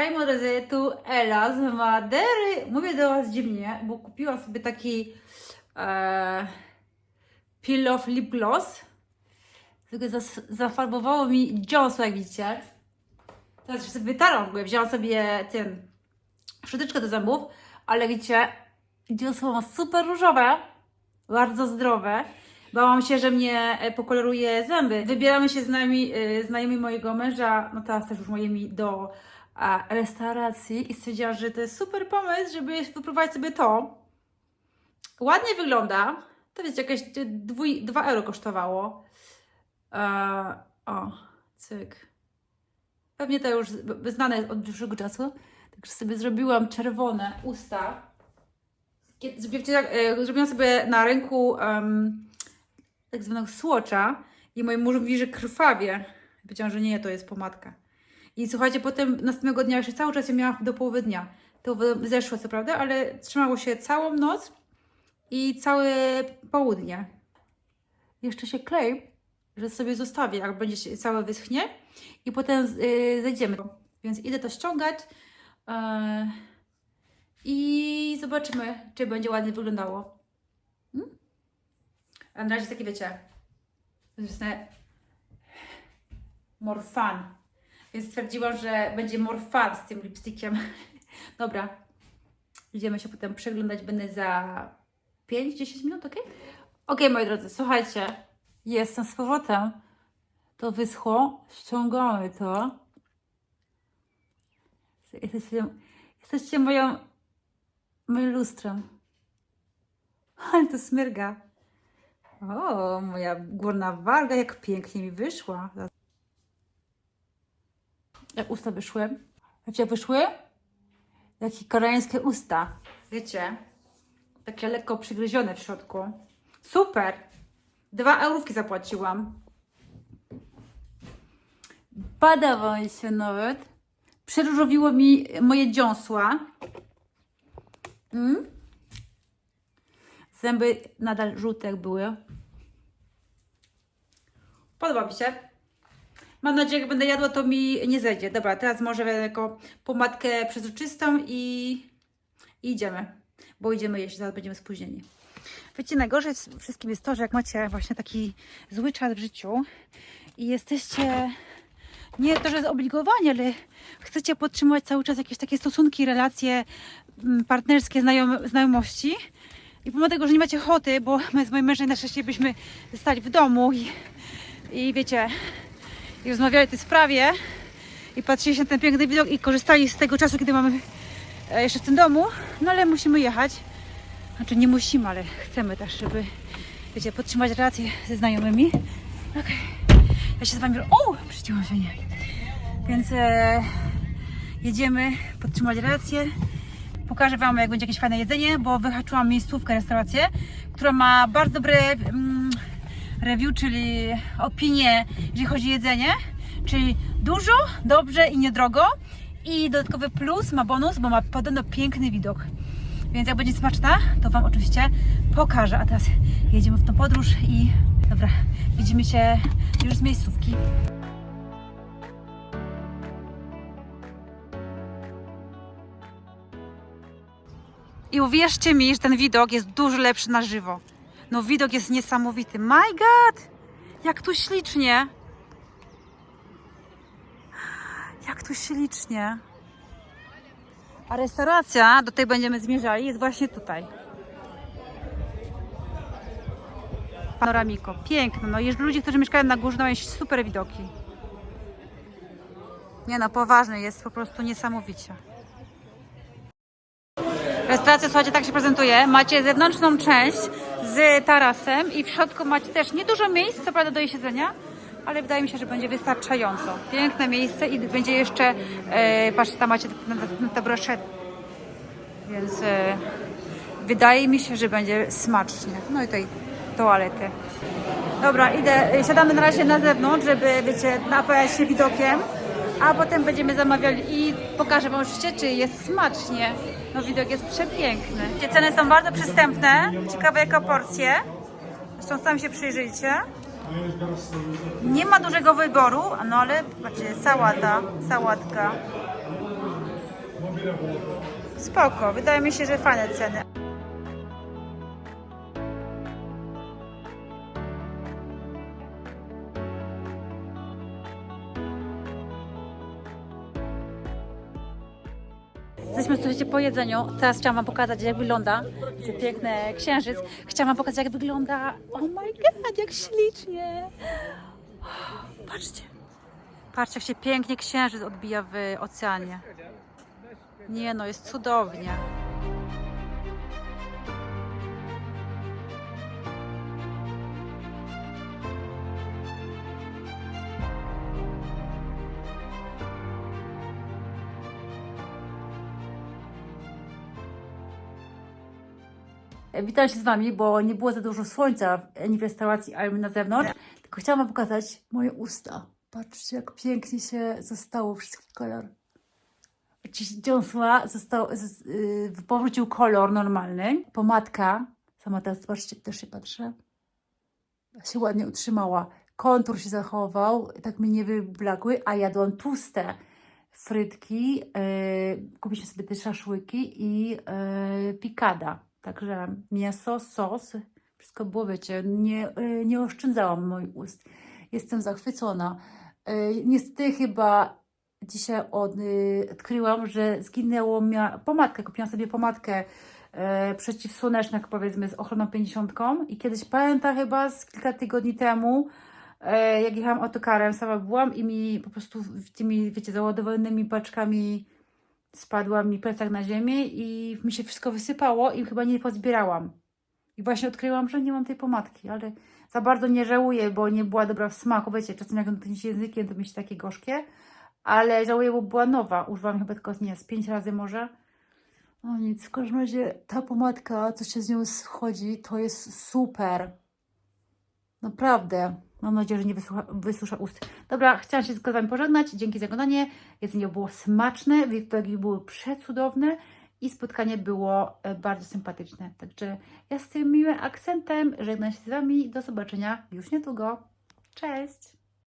Hej moi drodzy, tu Ela z Madery. Mówię do Was dziwnie, bo kupiłam sobie taki e, Peel Off Lip Gloss. Tylko zafarbowało mi dziąsło, jak widzicie. Teraz już sobie wytarłam w ogóle. Wzięłam sobie ten szczoteczkę do zębów, ale widzicie, dziąsło ma super różowe, bardzo zdrowe. Bałam się, że mnie e, pokoloruje zęby. Wybieramy się z nami, e, znajomi mojego męża, no teraz też już moimi, do restauracji i stwierdziłam, że to jest super pomysł, żeby wypróbować sobie to. Ładnie wygląda. To wiecie, jakieś 2 euro kosztowało. E, o, cyk. Pewnie to już znane jest od dłuższego czasu. Także sobie zrobiłam czerwone usta. Kiedy- Zrobiłam, e, sobie na ręku em, tak zwanego słocza i mój mąż mówi, że krwawie. Powiedziałam, że nie, to jest pomadka. I słuchajcie, potem następnego dnia jeszcze cały czas ją miałam do połowy dnia. To zeszło co prawda, ale trzymało się całą noc i całe południe. Jeszcze się klej, że sobie zostawię, jak będzie całe wyschnie i potem yy, zejdziemy. Więc idę to ściągać yy, i zobaczymy, czy będzie ładnie wyglądało. Hmm? A na razie takie wiecie, to Więc stwierdziłam, że będzie more fun z tym lipstickiem. Dobra. Idziemy się potem przeglądać. Będę za 5-10 minut, ok? Ok, moi drodzy, słuchajcie. Jestem z powrotem. To wyschło. Ściągamy to. Jesteście, jesteście moją, moim lustrem. Ale to smyrga. O, moja górna warga, jak pięknie mi wyszła. Jak usta wyszły? Wiecie, jak wyszły? Jakie koreańskie usta. Wiecie? Takie lekko przygryzione w środku. Super! Dwa eurówki zapłaciłam. Badało mi się nawet. Przeróżowiło mi moje dziąsła. Mm? Zęby nadal żółte jak były. Podoba mi się. Mam nadzieję, że jak będę jadła, to mi nie zejdzie. Dobra, teraz może jako pomadkę przezroczystą i... i idziemy. Bo idziemy jeść, zaraz będziemy spóźnieni. Wiecie, najgorzej wszystkim jest to, że jak macie właśnie taki zły czas w życiu i jesteście nie to, że zobligowani, ale chcecie podtrzymywać cały czas jakieś takie stosunki, relacje mm, partnerskie, znajom, znajomości i pomimo tego, że nie macie ochoty, bo my z moim mężem na szczęście byśmy zostali w domu i, i wiecie, i rozmawiali o tej sprawie i patrzyli się na ten piękny widok i korzystali z tego czasu, kiedy mamy e, jeszcze w tym domu, no ale musimy jechać. Znaczy nie musimy, ale chcemy też, żeby wiecie, podtrzymać relacje ze znajomymi. Okej. Ja się z Wami... O! Przyciąłam się, nie. Więc e, jedziemy podtrzymać relacje. Pokażę Wam, jak będzie jakieś fajne jedzenie, bo wyhaczyłam miejscówkę, restaurację, która ma bardzo dobre mm, review, czyli opinie, jeżeli chodzi o jedzenie. Czyli dużo, dobrze i niedrogo. I dodatkowy plus ma bonus, bo ma podobno piękny widok. Więc jak będzie smaczna, to Wam oczywiście pokażę. A teraz jedziemy w tą podróż i dobra, widzimy się już z miejscówki. I uwierzcie mi, że ten widok jest dużo lepszy na żywo. No widok jest niesamowity. My God! Jak tu ślicznie! Jak tu ślicznie! A restauracja, do tej będziemy zmierzali, jest właśnie tutaj. Panoramiko. Piękne. No i ludzie, którzy mieszkają na górze, mają super widoki. Nie no, poważnie, jest po prostu niesamowicie. Restauracja, słuchajcie, tak się prezentuje. Macie zewnętrzną część z tarasem i w środku macie też niedużo miejsc, co prawda do siedzenia, ale wydaje mi się, że będzie wystarczająco. Piękne miejsce i będzie jeszcze, e, patrzcie, tam macie te broszety. Więc e, wydaje mi się, że będzie smacznie. No i tutaj toalety. Dobra, idę, siadamy na razie na zewnątrz, żeby, wiecie, napajać się widokiem, a potem będziemy zamawiali i pokażę Wam oczywiście, czy jest smacznie. No widok jest przepiękny. Ceny są bardzo przystępne, ciekawe jaka porcje. Zresztą sami się przyjrzyjcie. Nie ma dużego wyboru, no ale patrzcie, sałata, sałatka. Spoko, wydaje mi się, że fajne ceny. Jesteśmy, słuchajcie, po jedzeniu. Teraz chciałam Wam pokazać, jak wygląda. Widzę piękny księżyc. Chciałam Wam pokazać, jak wygląda. Oh my god, jak ślicznie. Patrzcie. Patrzcie, jak się pięknie księżyc odbija w oceanie. Nie no, jest cudownie. Witam się z Wami, bo nie było za dużo słońca ani w restauracji, ani na zewnątrz. Tylko chciałam Wam pokazać moje usta. Patrzcie, jak pięknie się zostało wszystki kolor. Dziąsła został, z, yy, powrócił kolor normalny. Pomadka, sama teraz patrzcie, też się patrzę, się ładnie utrzymała. Kontur się zachował, tak mi nie wyblakły, a jadłam tłuste frytki. Yy, kupiliśmy sobie te szaszłyki i yy, pikada. Także mięso, sos, wszystko było, wiecie, nie, yy, nie oszczędzałam moich ust. Jestem zachwycona. Yy, niestety chyba dzisiaj y, odkryłam, że zginęło mi pomadkę. Kupiłam sobie pomadkę e, przeciwsłoneczną, powiedzmy, z ochroną 50. I kiedyś pamiętam chyba z kilka tygodni temu, jak jechałam autokarem, sama byłam i mi po prostu tymi, wiecie, załadowanymi paczkami spadła mi plecak na ziemię i mi się wszystko wysypało i chyba nie pozbierałam. I właśnie odkryłam, że nie mam tej pomadki, ale za bardzo nie żałuję, bo nie była dobra w smaku. Wiecie, czasem jak dotknięcie językiem, to myśli takie gorzkie ale żałuję, bo była nowa. Używam chyba tylko, nie z pięć razy może. No nic, w każdym razie ta pomadka, co się z nią schodzi, to jest super. Naprawdę. Mam nadzieję, że nie wysłucha, wysusza ust. Dobra, chciałam się z Wami pożegnać. Dzięki za oglądanie. Jedzenie było smaczne, wielki były przecudowne i spotkanie było e, bardzo sympatyczne. Także ja z tym miłym akcentem żegnam się z Wami. Do zobaczenia już niedługo. Cześć!